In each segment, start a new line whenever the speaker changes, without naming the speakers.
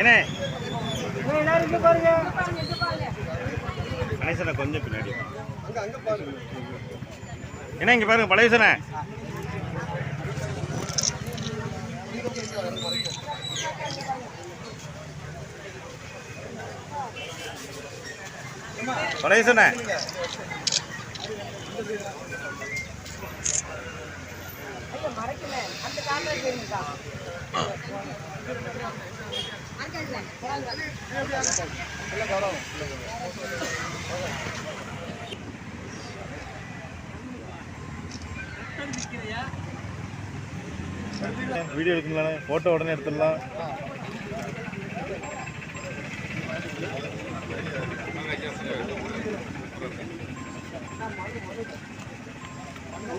என்ன? பழையசனை கொஞ்சம் பின்னாடி. என்ன இங்க பாருங்க பழையசனை பழையசனை வீடியோ எடுக்கலாம்ண்ணே ஃபோட்டோ உடனே எடுத்துடலாம்.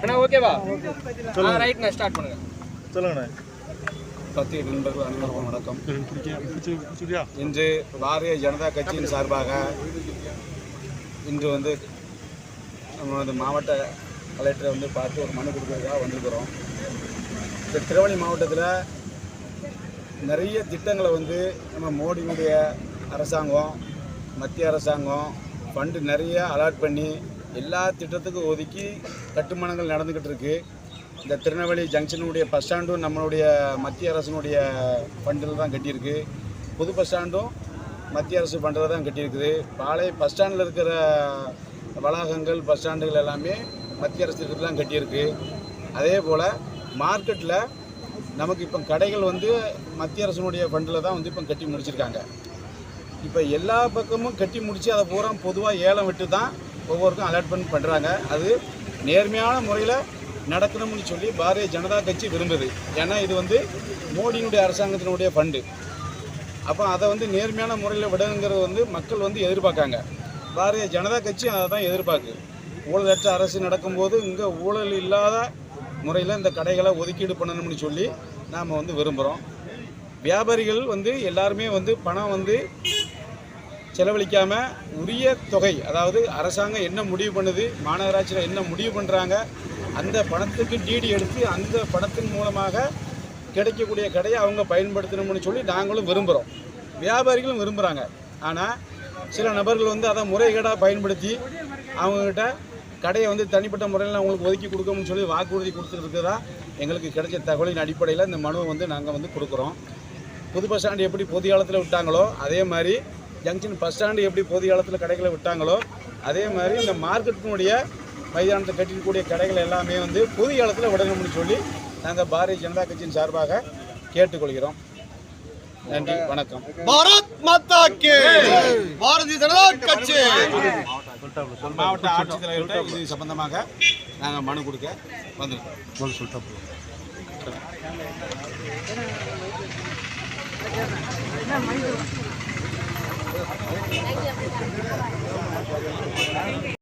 அண்ணா ஓகேவா
சொல்லுங்க.
ரைட்ண்ணா ஸ்டார்ட் பண்ணுங்க.
சொல்லுங்கண்ணே.
பத்திய நண்பர்கள் அனைவருக்கும் வணக்கம். இன்று பாரதிய ஜனதா கட்சியின் சார்பாக இன்று வந்து நம்ம வந்து மாவட்ட கலெக்டரை வந்து பார்த்து ஒரு மனு கொடுக்கறதுக்காக வந்திருக்கிறோம். இந்த திருவள்ளி மாவட்டத்தில் நிறைய திட்டங்களை வந்து நம்ம மோடியினுடைய அரசாங்கம் மத்திய அரசாங்கம் ஃபண்டு நிறைய அலாட் பண்ணி எல்லா திட்டத்துக்கும் ஒதுக்கி கட்டுமானங்கள் நடந்துக்கிட்டு இருக்குது இந்த திருநெல்வேலி ஜங்ஷனுடைய பஸ் ஸ்டாண்டும் நம்மளுடைய மத்திய அரசினுடைய ஃபண்டில் தான் கட்டியிருக்கு. புது பஸ் ஸ்டாண்டும் மத்திய அரசு ஃபண்டில் தான் கட்டியிருக்குது. பாளை பஸ் ஸ்டாண்டில் இருக்கிற வளாகங்கள் பஸ் ஸ்டாண்டுகள் எல்லாமே மத்திய அரசு திட்டத்தில் தான் கட்டியிருக்கு. அதே போல் மார்க்கெட்டில் நமக்கு இப்போ கடைகள் வந்து மத்திய அரசினுடைய ஃபண்டில் தான் வந்து இப்போ கட்டி முடிச்சிருக்காங்க. இப்போ எல்லா பக்கமும் கட்டி முடித்து அதை பூரா பொதுவாக ஏலம் விட்டு தான் ஒவ்வொருக்கும் அலாட்மெண்ட் பண்ணுறாங்க அது நேர்மையான முறையில் நடக்கணும்னு சொல்லி பாரதிய ஜனதா கட்சி விரும்புது. ஏன்னா இது வந்து மோடியினுடைய அரசாங்கத்தினுடைய ஃபண்டு அப்போ அதை வந்து நேர்மையான முறையில் விடணுங்கிறது வந்து மக்கள் வந்து எதிர்பார்க்காங்க. பாரதிய ஜனதா கட்சி அதை தான் எதிர்பார்க்கு ஊழலற்ற அரசு நடக்கும்போது இங்கே ஊழல் இல்லாத முறையில் இந்த கடைகளை ஒதுக்கீடு பண்ணணும்னு சொல்லி நாம் வந்து விரும்புகிறோம் வியாபாரிகள் வந்து எல்லாருமே வந்து பணம் வந்து செலவழிக்காம உரிய தொகை அதாவது அரசாங்கம் என்ன முடிவு பண்ணுது மாநகராட்சியில் என்ன முடிவு பண்ணுறாங்க அந்த பணத்துக்கு டிடி எடுத்து அந்த பணத்தின் மூலமாக கிடைக்கக்கூடிய கடையை அவங்க பயன்படுத்தணும்னு சொல்லி நாங்களும் விரும்புகிறோம் வியாபாரிகளும் விரும்புகிறாங்க ஆனால் சில நபர்கள் வந்து அதை முறைகேடாக பயன்படுத்தி அவங்கக்கிட்ட கடையை வந்து தனிப்பட்ட முறையில் அவங்களுக்கு ஒதுக்கி கொடுக்கணும்னு சொல்லி வாக்குறுதி கொடுத்துருக்குறதா எங்களுக்கு கிடைச்ச தகவலின் அடிப்படையில் இந்த மனுவை வந்து நாங்கள் வந்து கொடுக்குறோம். புது பஸ் ஸ்டாண்டு எப்படி பொது காலத்தில் விட்டாங்களோ அதே மாதிரி ஜங்ஷன் பஸ் ஸ்டாண்டு எப்படி பொது காலத்தில் கடைகளை விட்டாங்களோ அதே மாதிரி இந்த மார்க்கெட்டினுடைய மைதானத்தை கட்டிருக்கக்கூடிய கடைகள் எல்லாமே வந்து பொது காலத்தில் விடணும்னு சொல்லி நாங்கள் பாரதிய ஜனதா கட்சியின் சார்பாக கேட்டுக்கொள்கிறோம். நன்றி வணக்கம்.
பாரத் மாதா கே பாரதிய ஜனதா கட்சி.
மாவட்ட ஆட்சித்தலைவர்கிட்ட இது சம்பந்தமாக நாங்கள் மனு கொடுக்க வந்திருக்கோம். Thank you.